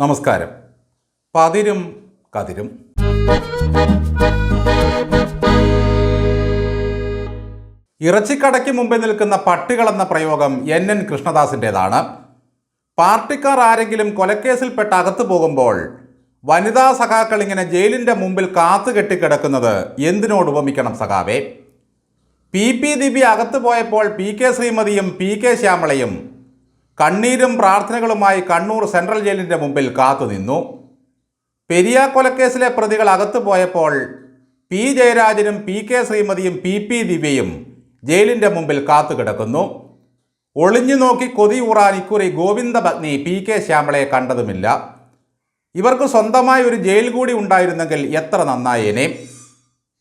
നമസ്കാരം. പതിരും കതിരും. ഇറച്ചിക്കടയ്ക്ക് മുമ്പിൽ നിൽക്കുന്ന പട്ടികളെന്ന പ്രയോഗം എൻ എൻ കൃഷ്ണദാസിന്റെതാണ് പാർട്ടിക്കാർ ആരെങ്കിലും കൊലക്കേസിൽപ്പെട്ട് അകത്തു പോകുമ്പോൾ വനിതാ സഖാക്കൾ ഇങ്ങനെ ജയിലിന്റെ മുമ്പിൽ കാത്തു കെട്ടിക്കിടക്കുന്നത് എന്തിനോട് ഉപമിക്കണം സഖാവേ? പി പി ദിവ്യ അകത്തു പോയപ്പോൾ പി കെ ശ്രീമതിയും പി കെ ശ്യാമളയും കണ്ണീരും പ്രാർത്ഥനകളുമായി കണ്ണൂർ സെൻട്രൽ ജയിലിന്റെ മുമ്പിൽ കാത്തുനിന്നു. പെരിയ കൊലക്കേസിലെ പ്രതികൾ അകത്തു പോയപ്പോൾ പി ജയരാജനും പി കെ ശ്രീമതിയും പി പി ദിവ്യയും ജയിലിന്റെ മുമ്പിൽ കാത്തുകിടക്കുന്നു. ഒളിഞ്ഞു നോക്കി കൊതിയൂറാൻ ഇക്കുറി ഗോവിന്ദ പത്നി പി കെ ശ്യാമളയെ കണ്ടതുമില്ല. ഇവർക്ക് സ്വന്തമായി ഒരു ജയിൽ കൂടി ഉണ്ടായിരുന്നെങ്കിൽ എത്ര നന്നായേനെ.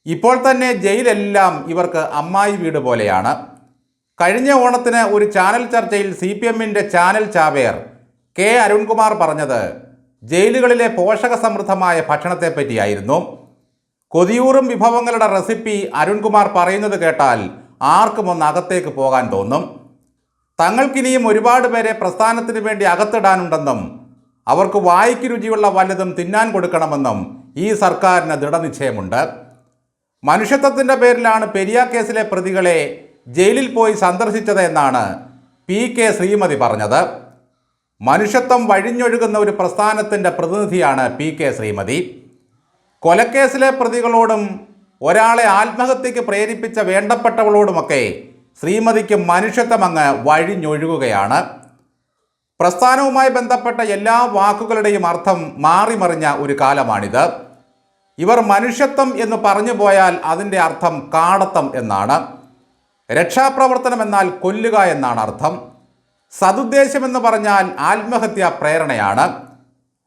ഇപ്പോൾ തന്നെ ജയിലെല്ലാം ഇവർക്ക് അമ്മായി വീട് പോലെയാണ്. കഴിഞ്ഞ ഓണത്തിന് ഒരു ചാനൽ ചർച്ചയിൽ സി പി എമ്മിന്റെ ചാനൽ ചാവേർ കെ അരുൺകുമാർ പറഞ്ഞത് ജയിലുകളിലെ പോഷക സമൃദ്ധമായ ഭക്ഷണത്തെപ്പറ്റിയായിരുന്നു. കൊതിയൂറും വിഭവങ്ങളുടെ റെസിപ്പി അരുൺകുമാർ പറയുന്നത് കേട്ടാൽ ആർക്കും ഒന്ന് അകത്തേക്ക് പോകാൻ തോന്നും. തങ്ങൾക്കിനിയും ഒരുപാട് പേരെ പ്രസ്ഥാനത്തിന് വേണ്ടി അകത്തിടാനുണ്ടെന്നും അവർക്ക് വായിക്ക് രുചിയുള്ള വല്ലതും തിന്നാൻ കൊടുക്കണമെന്നും ഈ സർക്കാരിന് ദൃഢനിശ്ചയമുണ്ട്. മനുഷ്യത്വത്തിന്റെ പേരിലാണ് പെരിയ കേസിലെ പ്രതികളെ ജയിലിൽ പോയി സന്ദർശിച്ചത് എന്നാണ് പി കെ ശ്രീമതി പറഞ്ഞത്. മനുഷ്യത്വം വഴിഞ്ഞൊഴുകുന്ന ഒരു പ്രസ്ഥാനത്തിന്റെ പ്രതിനിധിയാണ് പി കെ ശ്രീമതി. കൊലക്കേസിലെ പ്രതികളോടും ഒരാളെ ആത്മഹത്യക്ക് പ്രേരിപ്പിച്ച വേണ്ടപ്പെട്ടവളോടുമൊക്കെ ശ്രീമതിക്ക് മനുഷ്യത്വം അങ്ങ് വഴിഞ്ഞൊഴുകുകയാണ്. പ്രസ്ഥാനവുമായി ബന്ധപ്പെട്ട എല്ലാ വാക്കുകളുടെയും അർത്ഥം മാറിമറിഞ്ഞ ഒരു കാലമാണിത്. ഇവർ മനുഷ്യത്വം എന്ന് പറഞ്ഞു പോയാൽ അതിന്റെ അർത്ഥം കാടത്തം എന്നാണ്. രക്ഷാപ്രവർത്തനം എന്നാൽ കൊല്ലുക എന്നാണ് അർത്ഥം. സതുദ്ദേശമെന്ന് പറഞ്ഞാൽ ആത്മഹത്യാ പ്രേരണയാണ്.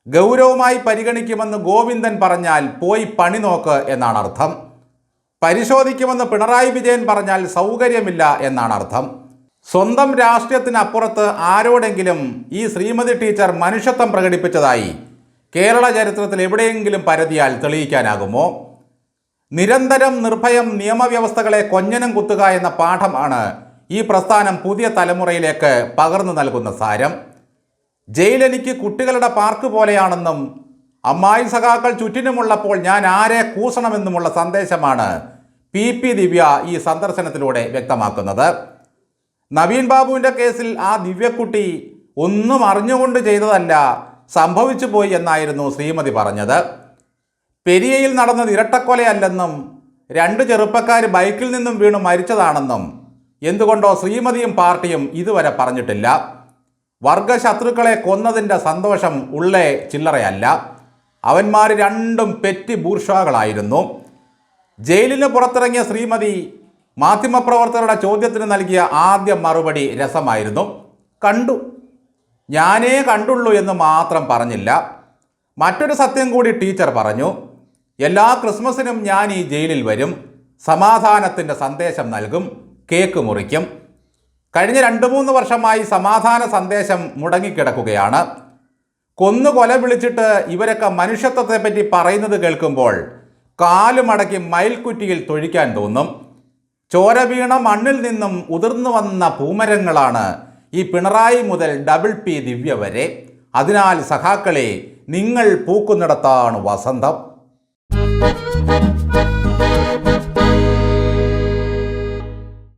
ഗൗരവമായി പരിഗണിക്കുമെന്ന് ഗോവിന്ദൻ പറഞ്ഞാൽ പോയി പണി നോക്ക് എന്നാണ് അർത്ഥം. പരിശോധിക്കുമെന്ന് പിണറായി വിജയൻ പറഞ്ഞാൽ സൗകര്യമില്ല എന്നാണ് അർത്ഥം. സ്വന്തം രാഷ്ട്രീയത്തിനപ്പുറത്ത് ആരോടെങ്കിലും ഈ ശ്രീമതി ടീച്ചർ മനുഷ്യത്വം പ്രകടിപ്പിച്ചതായി കേരള ചരിത്രത്തിൽ എവിടെയെങ്കിലും പരതിയാൽ തെളിയിക്കാനാകുമോ? നിരന്തരം നിർഭയം നിയമവ്യവസ്ഥകളെ കൊഞ്ഞനം കുത്തുക എന്ന പാഠമാണ് ഈ പ്രസ്ഥാനം പുതിയ തലമുറയിലേക്ക് പകർന്നു നൽകുന്ന സാരം. ജയിലെനിക്ക് കുട്ടികളുടെ പാർക്ക് പോലെയാണെന്നും അമ്മായി സഖാക്കൾ ചുറ്റിനുമുള്ളപ്പോൾ ഞാൻ ആരെ കൂസണമെന്നുമുള്ള സന്ദേശമാണ് പി പി ദിവ്യ ഈ സന്ദർശനത്തിലൂടെ വ്യക്തമാക്കുന്നത്. നവീൻ ബാബുവിന്റെ കേസിൽ ആ ദിവ്യക്കുട്ടി ഒന്നും അറിഞ്ഞുകൊണ്ട് ചെയ്തതല്ല സംഭവിച്ചു പോയി എന്നായിരുന്നു ശ്രീമതി പറഞ്ഞത്. പെരിയയിൽ നടന്നത് ഇരട്ടക്കൊലയല്ലെന്നും രണ്ട് ചെറുപ്പക്കാർ ബൈക്കിൽ നിന്നും വീണ് മരിച്ചതാണെന്നും എന്തുകൊണ്ടോ ശ്രീമതിയും പാർട്ടിയും ഇതുവരെ പറഞ്ഞിട്ടില്ല. വർഗശത്രുക്കളെ കൊന്നതിന്റെ സന്തോഷം ഉള്ളേ ചില്ലറയല്ല. അവന്മാർ രണ്ടും പെറ്റി ബൂർഷാകളായിരുന്നു ജയിലിന് പുറത്തിറങ്ങിയ ശ്രീമതി മാധ്യമപ്രവർത്തകരുടെ ചോദ്യത്തിന് നൽകിയ ആദ്യ മറുപടി രസമായിരുന്നു. കണ്ടു. ഞാനേ കണ്ടുള്ളൂ എന്ന് മാത്രം പറഞ്ഞില്ല. മറ്റൊരു സത്യം കൂടി ടീച്ചർ പറഞ്ഞു. എല്ലാ ക്രിസ്മസിനും ഞാൻ ഈ ജയിലിൽ വരും. സമാധാനത്തിന്റെ സന്ദേശം നൽകും. കേക്ക് മുറിക്കും. കഴിഞ്ഞ രണ്ട് മൂന്ന് വർഷമായി സമാധാന സന്ദേശം മുടങ്ങിക്കിടക്കുകയാണ്. കൊന്നു കൊല വിളിച്ചിട്ട് ഇവരൊക്കെ മനുഷ്യത്വത്തെപ്പറ്റി പറയുന്നത് കേൾക്കുമ്പോൾ കാലുമടക്കി മയിൽക്കുറ്റിയിൽ തൊഴിക്കാൻ തോന്നും. ചോര വീണ മണ്ണിൽ നിന്നും ഉതിർന്നു വന്ന പൂമരങ്ങളാണ് ഈ പിണറായി മുതൽ ഡബിൾ പി ദിവ്യ വരെ. അതിനാൽ സഖാക്കളെ നിങ്ങൾ പൂക്കുന്നിടത്താണ് വസന്തം.